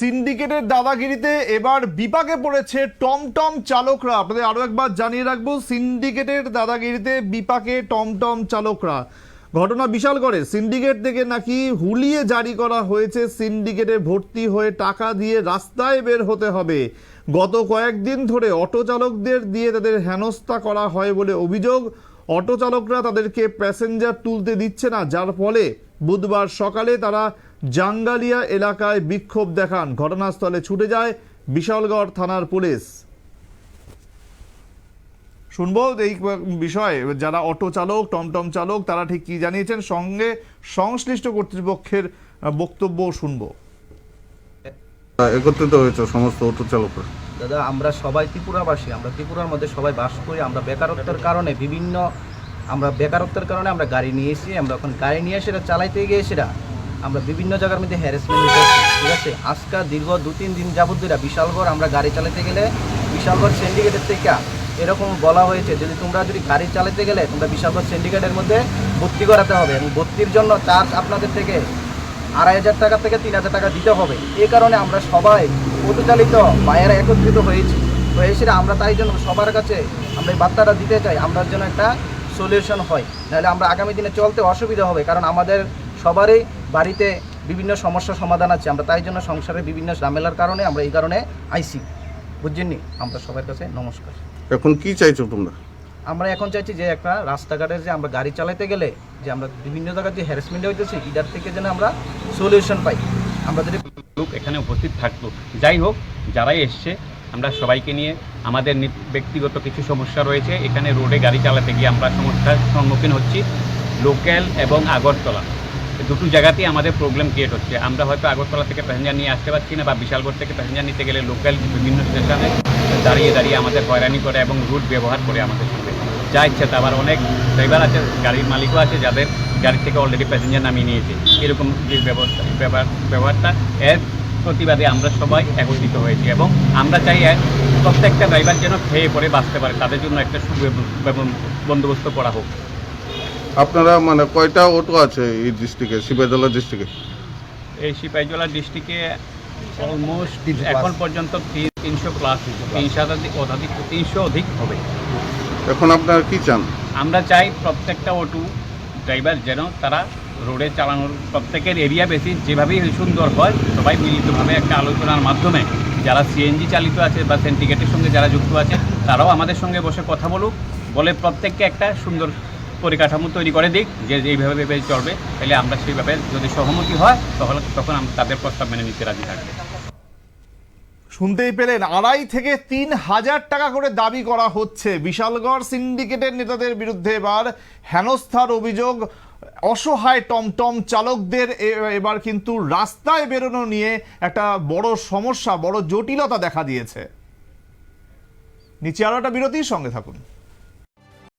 সিন্ডিকেটের দাদাগিরিতে এবার বিপাকে পড়েছে টমটম চালকরা। আপনাদের আরও একবার জানিয়ে রাখব, সিন্ডিকেটের দাদাগিরিতে বিপাকে টমটম চালকরা। ঘটনা বিশাল করে সিন্ডিকেট থেকে নাকি হুলিয়ে জারি করা হয়েছে, সিন্ডিকেটে ভর্তি হয়ে টাকা দিয়ে রাস্তায় বের হতে হবে। গত কয়েকদিন ধরে অটো চালকদের দিয়ে তাদের হেনস্থা করা হয় বলে অভিযোগ। অটো চালকরা তাদেরকে প্যাসেঞ্জার তুলতে দিচ্ছে না, যার ফলে বুধবার সকালে তারা জাঙ্গালিয়া এলাকায় বিক্ষোভ দেখান। ঘটনাস্থলে ছুটে যায় বিশালগড় থানার পুলিশ। শুনব এই বিষয়ে যারা অটো চালক টমটম চালক তারা ঠিক কি জানিয়েছেন? সঙ্গে সংশ্লিষ্ট কর্তৃপক্ষের বক্তব্য শুনব। একত্রিত হয়েছে সমস্ত অটো চালকরা। দাদা আমরা সবাই ত্রিপুরাবাসী। আমরা ত্রিপুরার মধ্যে সবাই বাস করি। আমরা বেকারত্বের কারণে বিভিন্ন আমরা বেকারত্বের কারণে আমরা গাড়ি নিয়ে এসেছি। আমরা এখন গাড়ি নিয়ে সেটা চালাইতে গিয়ে সেটা আমরা বিভিন্ন জায়গার মধ্যে হ্যারাসমেন্ট ঠিক আছে? আজকাল দীর্ঘ দু তিন দিন যাবত ধরে বিশালগড় আমরা গাড়ি চালাতে গেলে, বিশালগড় সিন্ডিকেটের থেকে এরকম বলা হয়েছে, যদি তোমরা যদি গাড়ি চালাতে গেলে, তোমরা বিশালগড় সিন্ডিকেটের মধ্যে ভর্তি করাতে হবে এবং ভর্তির জন্য চার্জ আপনাদের থেকে আড়াই হাজার টাকা থেকে তিন হাজার টাকা দিতে হবে। এ কারণে আমরা সবাই পরিচালিত ভাইয়েরা একত্রিত হয়েছি। হয়েছি আমরা তাই জন্য সবার কাছে আমরা এই বার্তাটা দিতে চাই আমরা যেন একটা সলিউশন হয়। নাহলে আমরা আগামী দিনে চলতে অসুবিধা হবে, কারণ আমাদের সবারই বাড়িতে বিভিন্ন সমস্যার সমাধান আছে। আমরা তাই জন্য সংসারের বিভিন্ন ঝামেলার কারণে আমরা এই কারণে আইসি। বুঝছেননি আমরা সবার কাছে নমস্কার। এখন কি চাইছো তোমরা? আমরা এখন চাইছি যে একটা রাস্তাঘাটের যে আমরা গাড়ি চালাতে গেলে যে আমরা বিভিন্ন জায়গায় যে হ্যারাসমেন্ট হইতেছি ইটার থেকে যেন আমরা সলিউশন পাই। আমরা যদি লোক এখানে উপস্থিত থাকতো। যাই হোক যারাই এসছে আমরা সবাইকে নিয়ে আমাদের ব্যক্তিগত কিছু সমস্যা রয়েছে। এখানে রোডে গাড়ি চালাতে গিয়ে আমরা সমস্যার সম্মুখীন হচ্ছি। লোকাল এবং আগরতলা। দুটো জায়গাতেই আমাদের প্রবলেম ক্রিয়েট হচ্ছে। আমরা হয়তো আগরতলা থেকে প্যাসেঞ্জার নিয়ে আসতে পারছি না বা বিশালগড় থেকে প্যাসেঞ্জার নিতে গেলে লোকাল বিভিন্ন স্টেশনে দাঁড়িয়ে দাঁড়িয়ে আমাদের হয়রানি করে এবং রুট ব্যবহার করে আমাদের সঙ্গে যা ইচ্ছে আবার অনেক ড্রাইভার আছে, গাড়ির মালিকও আছে যাদের গাড়ি থেকে অলরেডি প্যাসেঞ্জার নামিয়ে নিয়েছে। এরকম যে ব্যবস্থা ব্যবহারটা এর প্রতিবাদে আমরা সবাই একত্রিত হয়েছি এবং আমরা চাই প্রত্যেকটা ড্রাইভার যেন খেয়ে পরে বাঁচতে পারে। তাদের জন্য একটা সুব্যব- বন্দোবস্ত করা হোক। আপনারা মানে কয়টা অটো আছে এই ডিস্ট্রিক্টে শিবাজলা ডিস্ট্রিক্টে এই সিপাহীজলা ডিস্ট্রিক্টে অলমোস্ট এখন পর্যন্ত তিন- তিনশো প্লাস তিনশো অধিক অধিক তিনশো অধিক হবে। এখন আপনারা কি চান? আমরা চাই প্রত্যেকটা অটো ড্রাইভার যেন তারা রোডে চালানোর প্রত্যেকের এরিয়া বেশি যেভাবেই সুন্দর হয় সবাই মিলিতভাবে একটা আলোচনার মাধ্যমে যারা সিএনজি চালিত আছে বা সেন্টিকেটের সঙ্গে যারা যুক্ত আছে তারাও আমাদের সঙ্গে বসে কথা বলুক বলে প্রত্যেককে একটা সুন্দর পরিকাঠামো তৈরি করে দিক, যে এইভাবে ভেবে চলবে, তাহলে আমরা সেইভাবে যদি সহমতি হয় তাহলে তখন আমরা তাদের প্রস্তাব মেনে নিতে রাজি থাকবে। শুনতেই পেলেন, আড়াই থেকে তিন হাজার টাকা করে দাবি করা হচ্ছে। বিশালগড় সিন্ডিকেটের নেতাদের বিরুদ্ধে এবার হেনস্থার অভিযোগ। অসহায় টমটম চালকদের এবার কিন্তু রাস্তায় বেরোনো নিয়ে একটা বড় সমস্যা, বড় জটিলতা দেখা দিয়েছে। নিচে আরও একটা বিরতির সঙ্গে থাকুন।